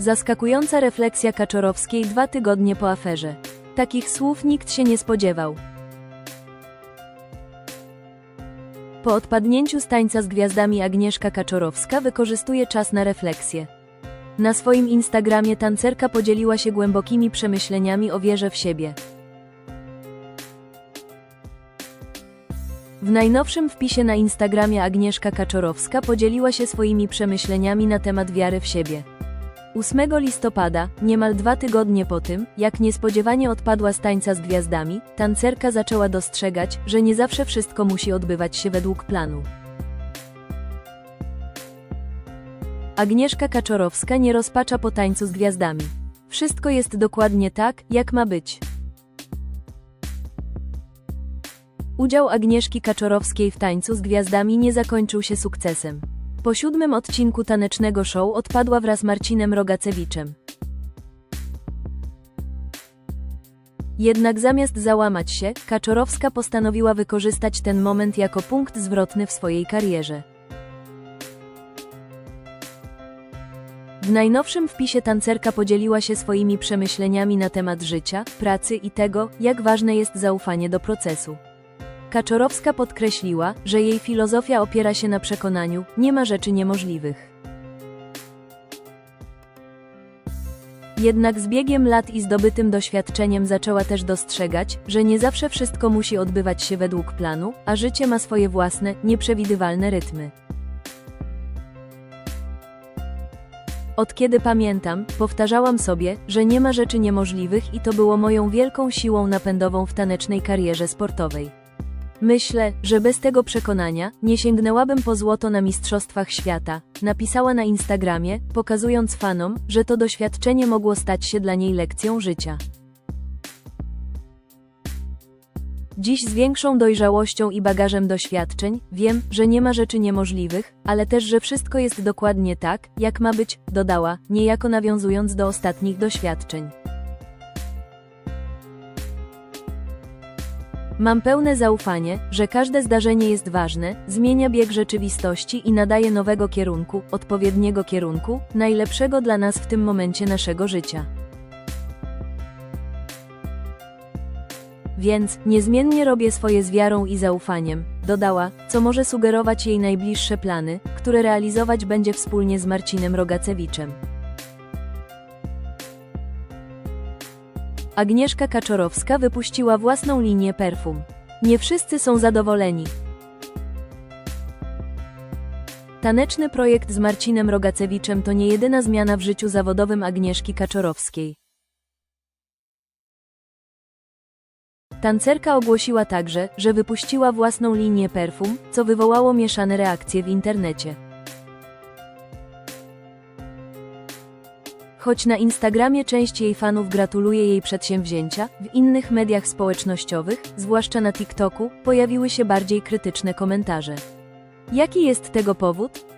Zaskakująca refleksja Kaczorowskiej dwa tygodnie po aferze. Takich słów nikt się nie spodziewał. Po odpadnięciu z tańca z gwiazdami Agnieszka Kaczorowska wykorzystuje czas na refleksję. Na swoim Instagramie tancerka podzieliła się głębokimi przemyśleniami o wierze w siebie. W najnowszym wpisie na Instagramie Agnieszka Kaczorowska podzieliła się swoimi przemyśleniami na temat wiary w siebie. 8 listopada, niemal dwa tygodnie po tym, jak niespodziewanie odpadła z tańca z gwiazdami, tancerka zaczęła dostrzegać, że nie zawsze wszystko musi odbywać się według planu. Agnieszka Kaczorowska nie rozpacza po tańcu z gwiazdami. Wszystko jest dokładnie tak, jak ma być. Udział Agnieszki Kaczorowskiej w tańcu z gwiazdami nie zakończył się sukcesem. Po siódmym odcinku tanecznego show odpadła wraz z Marcinem Rogacewiczem. Jednak zamiast załamać się, Kaczorowska postanowiła wykorzystać ten moment jako punkt zwrotny w swojej karierze. W najnowszym wpisie tancerka podzieliła się swoimi przemyśleniami na temat życia, pracy i tego, jak ważne jest zaufanie do procesu. Kaczorowska podkreśliła, że jej filozofia opiera się na przekonaniu, nie ma rzeczy niemożliwych. Jednak z biegiem lat i zdobytym doświadczeniem zaczęła też dostrzegać, że nie zawsze wszystko musi odbywać się według planu, a życie ma swoje własne, nieprzewidywalne rytmy. Od kiedy pamiętam, powtarzałam sobie, że nie ma rzeczy niemożliwych i to było moją wielką siłą napędową w tanecznej karierze sportowej. Myślę, że bez tego przekonania nie sięgnęłabym po złoto na Mistrzostwach Świata, napisała na Instagramie, pokazując fanom, że to doświadczenie mogło stać się dla niej lekcją życia. Dziś z większą dojrzałością i bagażem doświadczeń, wiem, że nie ma rzeczy niemożliwych, ale też, że wszystko jest dokładnie tak, jak ma być, dodała, niejako nawiązując do ostatnich doświadczeń. Mam pełne zaufanie, że każde zdarzenie jest ważne, zmienia bieg rzeczywistości i nadaje nowego kierunku, odpowiedniego kierunku, najlepszego dla nas w tym momencie naszego życia. Więc niezmiennie robię swoje z wiarą i zaufaniem, dodała, co może sugerować jej najbliższe plany, które realizować będzie wspólnie z Marcinem Rogacewiczem. Agnieszka Kaczorowska wypuściła własną linię perfum. Nie wszyscy są zadowoleni. Taneczny projekt z Marcinem Rogacewiczem to nie jedyna zmiana w życiu zawodowym Agnieszki Kaczorowskiej. Tancerka ogłosiła także, że wypuściła własną linię perfum, co wywołało mieszane reakcje w internecie. Choć na Instagramie część jej fanów gratuluje jej przedsięwzięcia, w innych mediach społecznościowych, zwłaszcza na TikToku, pojawiły się bardziej krytyczne komentarze. Jaki jest tego powód?